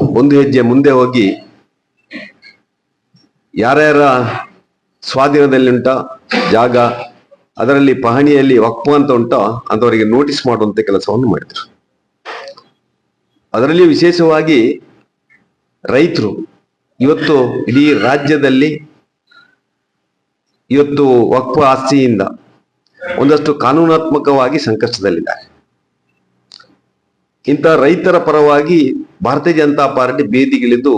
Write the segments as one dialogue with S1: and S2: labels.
S1: ಒಂದು ಹೆಜ್ಜೆ ಮುಂದೆ ಹೋಗಿ ಯಾರ್ಯಾರ ಸ್ವಾಧೀನದಲ್ಲಿ ಉಂಟ, ಜಾಗ, ಅದರಲ್ಲಿ ಪಹಣಿಯಲ್ಲಿ ವಕ್ಫು ಅಂತ ಉಂಟೋ ಅಂತವರಿಗೆ ನೋಟಿಸ್ ಮಾಡುವಂತ ಕೆಲಸವನ್ನು ಮಾಡಿದ್ರು. ಅದರಲ್ಲಿ ವಿಶೇಷವಾಗಿ ರೈತರು, ಇವತ್ತು ಇಡೀ ರಾಜ್ಯದಲ್ಲಿ ಇವತ್ತು ವಕ್ಫ ಆಸ್ತಿಯಿಂದ ಒಂದಷ್ಟು ಕಾನೂನಾತ್ಮಕವಾಗಿ ಸಂಕಷ್ಟದಲ್ಲಿದ್ದಾರೆ. ಇಂಥ ರೈತರ ಪರವಾಗಿ ಭಾರತೀಯ ಜನತಾ ಪಾರ್ಟಿ ಬೀದಿಗಿಳಿದು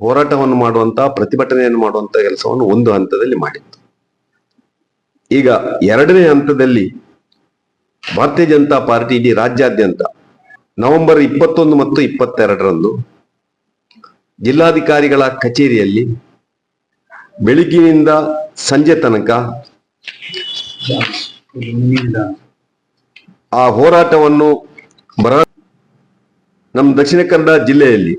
S1: ಹೋರಾಟವನ್ನು ಮಾಡುವಂತ, ಪ್ರತಿಭಟನೆಯನ್ನು ಮಾಡುವಂತ ಕೆಲಸವನ್ನು ಒಂದು ಹಂತದಲ್ಲಿ ಮಾಡಿತ್ತು. ಈಗ ಎರಡನೇ ಹಂತದಲ್ಲಿ ಭಾರತೀಯ ಜನತಾ ಪಾರ್ಟಿ ಇಡೀ ರಾಜ್ಯಾದ್ಯಂತ ನವೆಂಬರ್ ಇಪ್ಪತ್ತೊಂದು ಮತ್ತು ಇಪ್ಪತ್ತೆರಡರಂದು ಜಿಲ್ಲಾಧಿಕಾರಿಗಳ ಕಚೇರಿಯಲ್ಲಿ ಬೆಳಿಗ್ಗಿನಿಂದ ಸಂಜೆ ತನಕ ಆ ಹೋರಾಟವನ್ನು ಬರ ನಮ್ಮ ದಕ್ಷಿಣ ಕನ್ನಡ ಜಿಲ್ಲೆಯಲ್ಲಿ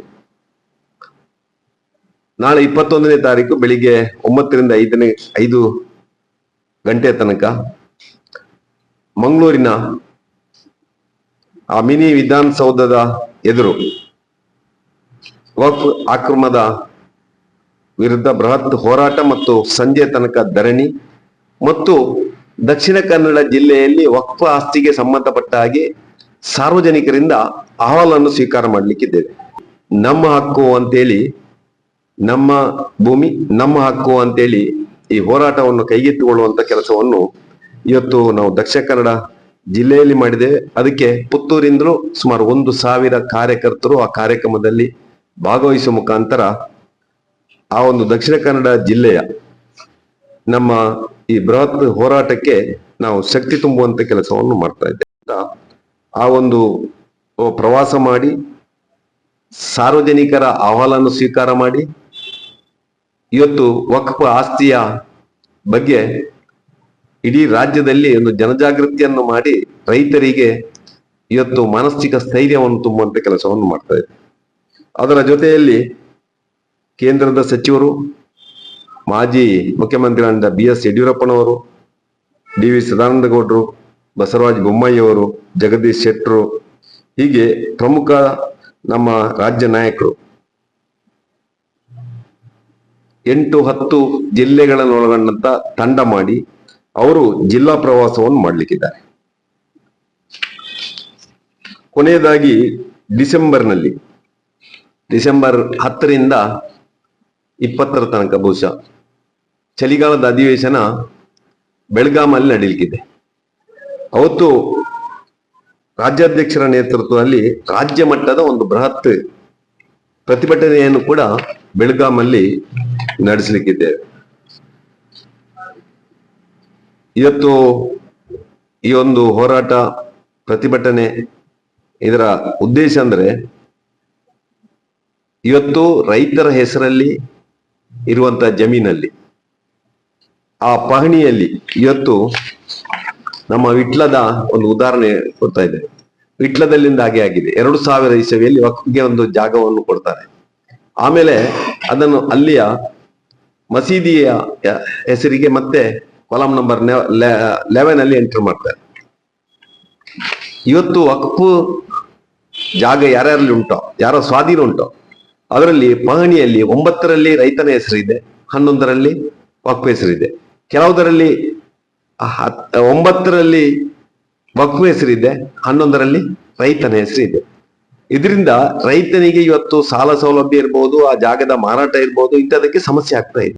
S1: ನಾಳೆ ಇಪ್ಪತ್ತೊಂದನೇ ತಾರೀಕು ಬೆಳಿಗ್ಗೆ ಒಂಬತ್ತರಿಂದ ಐದನೇ, ಐದು ಗಂಟೆ ತನಕ ಮಂಗಳೂರಿನ ಆ ಮಿನಿ ವಿಧಾನಸೌಧದ ಎದುರು ವಕ್ಫ್ ಆಕ್ರಮದ ವಿರುದ್ಧ ಬೃಹತ್ ಹೋರಾಟ ಮತ್ತು ಸಂಜೆ ತನಕ ಧರಣಿ ಮತ್ತು ದಕ್ಷಿಣ ಕನ್ನಡ ಜಿಲ್ಲೆಯಲ್ಲಿ ವಕ್ಫ್ ಆಸ್ತಿಗೆ ಸಂಬಂಧಪಟ್ಟ ಹಾಗೆ ಸಾರ್ವಜನಿಕರಿಂದ ಅಹವಾಲನ್ನು ಸ್ವೀಕಾರ ಮಾಡಲಿಕ್ಕಿದ್ದೇವೆ. ನಮ್ಮ ಹಕ್ಕು ಅಂತೇಳಿ, ನಮ್ಮ ಭೂಮಿ, ನಮ್ಮ ಹಕ್ಕು ಅಂತೇಳಿ ಈ ಹೋರಾಟವನ್ನು ಕೈಗೆತ್ತಿಕೊಳ್ಳುವಂತ ಕೆಲಸವನ್ನು ಇವತ್ತು ನಾವು ದಕ್ಷಿಣ ಕನ್ನಡ ಜಿಲ್ಲೆಯಲ್ಲಿ ಮಾಡಿದ್ದೇವೆ ಅದಕ್ಕೆ ಪುತ್ತೂರಿಂದಲೂ ಸುಮಾರು ಒಂದು ಸಾವಿರ ಕಾರ್ಯಕರ್ತರು ಆ ಕಾರ್ಯಕ್ರಮದಲ್ಲಿ ಭಾಗವಹಿಸುವ ಮುಖಾಂತರ ಆ ಒಂದು ದಕ್ಷಿಣ ಕನ್ನಡ ಜಿಲ್ಲೆಯ ನಮ್ಮ ಈ ಬೃಹತ್ ಹೋರಾಟಕ್ಕೆ ನಾವು ಶಕ್ತಿ ತುಂಬುವಂತ ಕೆಲಸವನ್ನು ಮಾಡ್ತಾ ಇದ್ದೇವೆ. ಆ ಒಂದು ಪ್ರವಾಸ ಮಾಡಿ, ಸಾರ್ವಜನಿಕರ ಅಹವಾಲನ್ನು ಸ್ವೀಕಾರ ಮಾಡಿ, ಇವತ್ತು ವಕ್ಫ್ ಆಸ್ತಿಯ ಬಗ್ಗೆ ಇಡೀ ರಾಜ್ಯದಲ್ಲಿ ಒಂದು ಜನಜಾಗೃತಿಯನ್ನು ಮಾಡಿ ರೈತರಿಗೆ ಇವತ್ತು ಮಾನಸಿಕ ಸ್ಥೈರ್ಯವನ್ನು ತುಂಬುವಂತ ಕೆಲಸವನ್ನು ಮಾಡ್ತಾ ಅದರ ಜೊತೆಯಲ್ಲಿ ಕೇಂದ್ರದ ಸಚಿವರು, ಮಾಜಿ ಮುಖ್ಯಮಂತ್ರಿಗಳಾದ ಬಿ ಎಸ್ ಯಡಿಯೂರಪ್ಪನವರು, ಡಿ ವಿ ಸದಾನಂದ ಗೌಡರು ಬಸವರಾಜ ಬೊಮ್ಮಾಯಿಯವರು, ಜಗದೀಶ್ ಶೆಟ್ಟರು, ಹೀಗೆ ಪ್ರಮುಖ ನಮ್ಮ ರಾಜ್ಯ ನಾಯಕರು. ಎಂಟು ಹತ್ತು ಜಿಲ್ಲೆಗಳನ್ನು ಒಳಗೊಂಡಂತ ತಂಡ ಮಾಡಿ ಅವರು ಜಿಲ್ಲಾ ಪ್ರವಾಸವನ್ನು ಮಾಡಲಿಕ್ಕಿದ್ದಾರೆ. ಕೊನೆಯದಾಗಿ ಡಿಸೆಂಬರ್ನಲ್ಲಿ, ಡಿಸೆಂಬರ್ ಹತ್ತರಿಂದ ಇಪ್ಪತ್ತರ ತನಕ ಬಹುಶಃ ಚಳಿಗಾಲದ ಅಧಿವೇಶನ ಬೆಳಗಾಮಲ್ಲಿ ನಡೀಲಿಕ್ಕಿದೆ ಅವತ್ತು ರಾಜ್ಯಾಧ್ಯಕ್ಷರ ನೇತೃತ್ವದಲ್ಲಿ ರಾಜ್ಯ ಮಟ್ಟದ ಒಂದು ಬೃಹತ್ ಪ್ರತಿಭಟನೆಯನ್ನು ಕೂಡ ಬೆಳಗಾಮಲ್ಲಿ ನಡೆಸಲಿಕ್ಕಿದ್ದೇವೆ ಇವತ್ತು ಈ ಒಂದು ಹೋರಾಟ ಪ್ರತಿಭಟನೆ ಇದರ ಉದ್ದೇಶ ಅಂದ್ರೆ ಇವತ್ತು ರೈತರ ಹೆಸರಲ್ಲಿ ಇರುವಂತ ಜಮೀನಲ್ಲಿ ಆ ಪಹಣಿಯಲ್ಲಿ ಇವತ್ತು ನಮ್ಮ ವಿಟ್ಲದ ಒಂದು ಉದಾಹರಣೆ ಕೊಡ್ತಾ ಇದೆ. ವಿಟ್ಲದಲ್ಲಿಂದ ಹಾಗೆ ಆಗಿದೆ. ಎರಡು ಸಾವಿರ ಇಸವಿಯಲ್ಲಿ ವಕ್ಫ್ಗೆ ಒಂದು ಜಾಗವನ್ನು ಕೊಡ್ತಾರೆ. ಆಮೇಲೆ ಅದನ್ನು ಅಲ್ಲಿಯ ಮಸೀದಿಯ ಹೆಸರಿಗೆ ಮತ್ತೆ ಕೊಲಂ ನಂಬರ್ ಲೆವೆನ್ ಅಲ್ಲಿ ಎಂಟರ್ ಮಾಡ್ತಾರೆ. ಇವತ್ತು ವಕ್ಫು ಜಾಗ ಯಾರ್ಯಾರಲ್ಲಿ ಉಂಟೋ, ಯಾರ ಸ್ವಾಧೀನ ಉಂಟೋ, ಅದರಲ್ಲಿ ಪಹಣಿಯಲ್ಲಿ ಒಂಬತ್ತರಲ್ಲಿ ರೈತನ ಹೆಸರಿದೆ, ಹನ್ನೊಂದರಲ್ಲಿ ವಕ್ಫ್ ಹೆಸರಿದೆ. ಕೆಲವುದರಲ್ಲಿ ಹತ್- ಒಂಬತ್ತರಲ್ಲಿ ವಕ್ಫ್ ಹೆಸರಿದೆ, ಹನ್ನೊಂದರಲ್ಲಿ ರೈತನ ಹೆಸರಿದೆ. ಇದರಿಂದ ರೈತನಿಗೆ ಇವತ್ತು ಸಾಲ ಸೌಲಭ್ಯ ಇರ್ಬೋದು, ಆ ಜಾಗದ ಮಾರಾಟ ಇರ್ಬೋದು, ಇಂಥದಕ್ಕೆ ಸಮಸ್ಯೆ ಆಗ್ತಾ ಇದೆ.